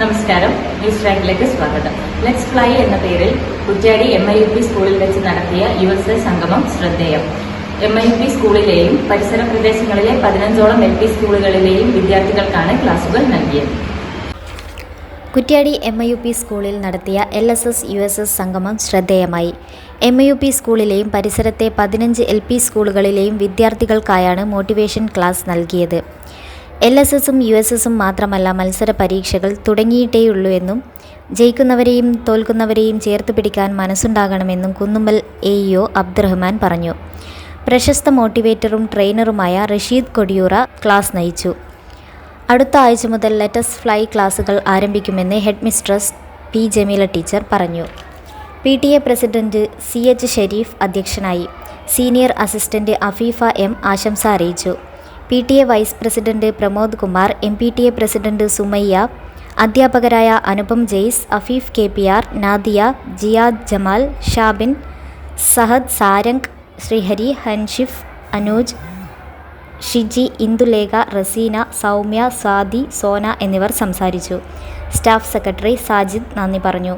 നമസ്കാരം. ന്യൂസ് ട്രാക്കിലേക്ക് സ്വാഗതം. ലെറ്റ്സ് ഫ്ലൈ എന്ന പേരിൽ Kuttiady M I U P സ്കൂളിൽ വെച്ച് നടത്തിയ യു എസ് എ സംഗമം ശ്രദ്ധേയം. എം ഐ യു പി സ്കൂളിലെയും പരിസര പ്രദേശങ്ങളിലെ പതിനഞ്ചോളം എൽ പി സ്കൂളുകളിലെയും വിദ്യാർത്ഥികൾക്കാണ് ക്ലാസുകൾ നൽകിയത്. Kuttiady M I U P സ്കൂളിൽ നടത്തിയ L S S U S S സംഗമം ശ്രദ്ധേയമായി. എം ഐ യു പി സ്കൂളിലെയും പരിസരത്തെ പതിനഞ്ച് എൽ പി സ്കൂളുകളിലെയും വിദ്യാർത്ഥികൾക്കായാണ് മോട്ടിവേഷൻ ക്ലാസ് നൽകിയത്. എൽ എസ് എസും യു എസ് എസും മാത്രമല്ല മത്സര പരീക്ഷകൾ തുടങ്ങിയിട്ടേയുള്ളൂ എന്നും ജയിക്കുന്നവരെയും തോൽക്കുന്നവരെയും ചേർത്ത് പിടിക്കാൻ മനസ്സുണ്ടാകണമെന്നും കുന്നുമ്മൽ എ ഇഒ അബ്ദുറഹ്മാൻ പറഞ്ഞു. പ്രശസ്ത മോട്ടിവേറ്ററും ട്രെയിനറുമായ റഷീദ് കൊടിയൂറ ക്ലാസ് നയിച്ചു. അടുത്ത ആഴ്ച മുതൽ ലെറ്റസ് ഫ്ലൈ ക്ലാസുകൾ ആരംഭിക്കുമെന്ന് head mistress P Jameela teacher പറഞ്ഞു. P T A president C H Shareef അധ്യക്ഷനായി. സീനിയർ അസിസ്റ്റന്റ് അഫീഫ എം ആശംസ അറിയിച്ചു. P T A vice president Pramod Kumar M P T A president Sumayya അധ്യാപകരായ Anupam Jais Afeef K P R Nadiya Jiyad Jamal Shabin Sahad Sarang Sreehari Hanshif Anooj Shiji Indulekha Raseena Soumya Sadi Sona എന്നിവർ സംസാരിച്ചു. Staff secretary Sajid നന്ദി പറഞ്ഞു.